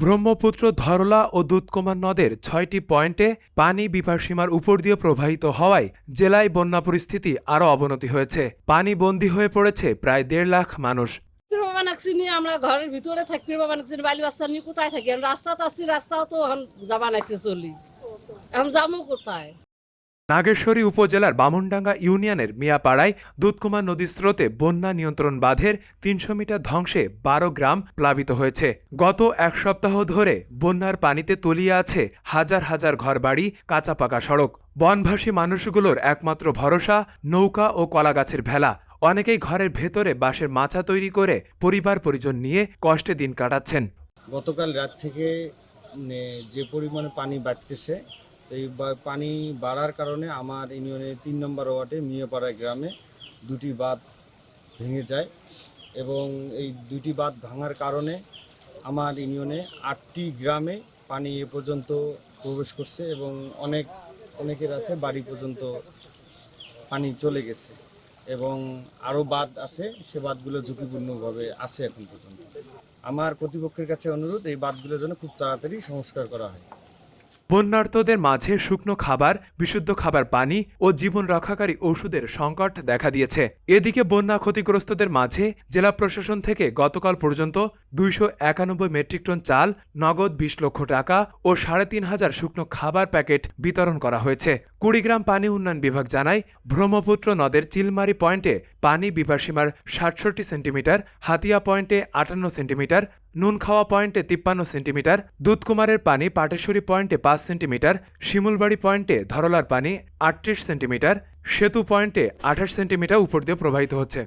ব্রহ্মপুত্র ধরলা ও দুধকুমার নদের ছয়টি পয়েন্টে পানি বিপাসীমার উপর দিয়ে প্রবাহিত হওয়ায় জেলায় বন্যা পরিস্থিতি আরও অবনতি হয়েছে। পানি বন্দী হয়ে পড়েছে প্রায় দেড় লাখ মানুষ। আমরা ঘরের ভিতরে থাকি বাবা নাকছি বালি বাচ্চা নিয়ে কোথায় থাকি? রাস্তা তো আসছি রাস্তাও তো যাবা নাকছে চলি। এখন যাব কোথায়? নাগেশ্বরী উপজেলার বামনডাঙ্গা ইউনিয়নের মিয়াপাড়ায় দুধকুমার নদীর স্রোতে বন্যা নিয়ন্ত্রণ বাঁধের তিনশো মিটার ধ্বংসে বারো গ্রাম প্লাবিত হয়েছে। গত এক সপ্তাহ ধরে বন্যার পানিতে তলিয়ে আছে হাজার হাজার ঘরবাড়ি কাঁচা পাকা সড়ক। বনভাসী মানুষগুলোর একমাত্র ভরসা নৌকা ও কলাগাছের ভেলা। অনেকেই ঘরের ভেতরে বাঁশের মাচা তৈরি করে পরিবার পরিজন নিয়ে কষ্টে দিন কাটাচ্ছেন। গতকাল রাত থেকে মানে যে পরিমাণে পানি বাড়তেছে এই পানি বাড়ার কারণে আমার ইউনিয়নের তিন নম্বর ওয়ার্ডে মিয়াপাড়া গ্রামে দুটি বাঁধ ভেঙে যায় এবং এই দুটি বাঁধ ভাঙার কারণে আমার ইউনিয়নে আটটি গ্রামে পানি এ পর্যন্ত প্রবেশ করছে এবং অনেক, অনেকের আছে বাড়ি পর্যন্ত পানি চলে গেছে এবং আরও বাঁধ আছে, সে বাঁধগুলো ঝুঁকিপূর্ণভাবে আছে এখন পর্যন্ত। আমার কর্তৃপক্ষের কাছে অনুরোধ, এই বাঁধগুলোর জন্য খুব তাড়াতাড়ি সংস্কার করা হয়। বন্যার্তদের মাঝে শুকনো খাবার, বিশুদ্ধ খাবার পানি ও জীবন রক্ষাকারী ওষুধের সংকট দেখা দিয়েছে। এদিকে বন্যা ক্ষতিগ্রস্তদের মাঝে জেলা প্রশাসন থেকে গতকাল পর্যন্ত দুইশো একানব্বই মেট্রিক টন চাল, নগদ বিশ লক্ষ টাকা ও সাড়ে তিন হাজার শুকনো খাবার প্যাকেট বিতরণ করা হয়েছে। কুড়িগ্রাম পানি উন্নয়ন বিভাগ জানায়, ব্রহ্মপুত্র নদের চিলমারি পয়েন্টে পানি বিভাসীমার সাতষট্টি সেন্টিমিটার, হাতিয়া পয়েন্টে আটান্ন সেন্টিমিটার, নুনখাওয়া পয়েন্টে তিপ্পান্ন সেন্টিমিটার, দুধকুমারের পানি পাটেশ্বরী পয়েন্টে পাঁচ সেন্টিমিটার, শিমুলবাড়ি পয়েন্টে ধরলার পানি আটত্রিশ সেন্টিমিটার, সেতু পয়েন্টে আঠাশ সেন্টিমিটার উপর দিয়ে প্রবাহিত হচ্ছে।